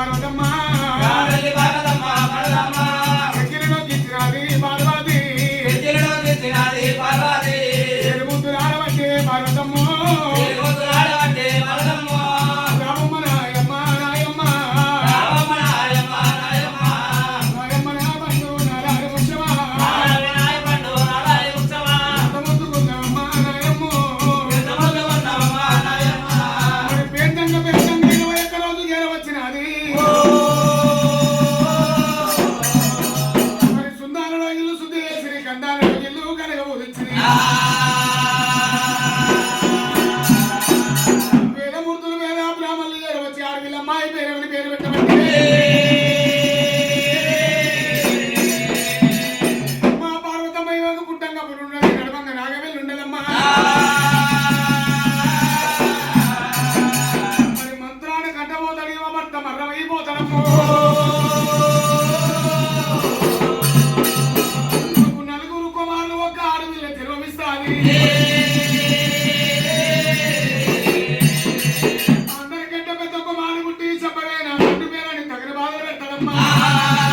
I got my. মা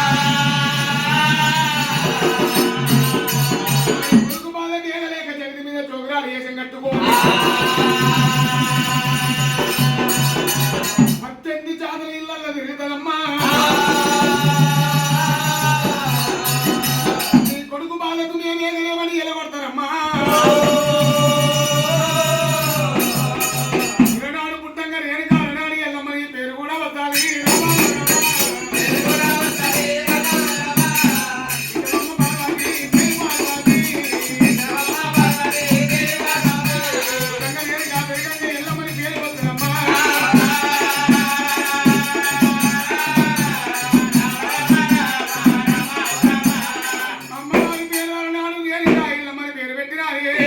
out of here.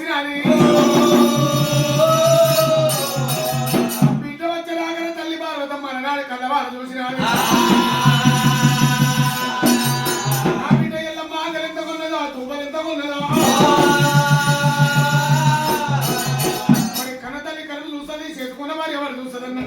వచ్చినాని. బిడ్డ వచ్చేలాగా తల్లి పార్వతమ్మ నాడు కళ్ళవారు చూసినాడు. ఆ బిడ్డ ఎల్లమ్మ ఆకలి ఎంత కొన్నదో ఆ తువ్వలు ఎంత చూస్తుంది చేసుకున్న వారు ఎవరు చూస్తుంది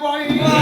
Bahia!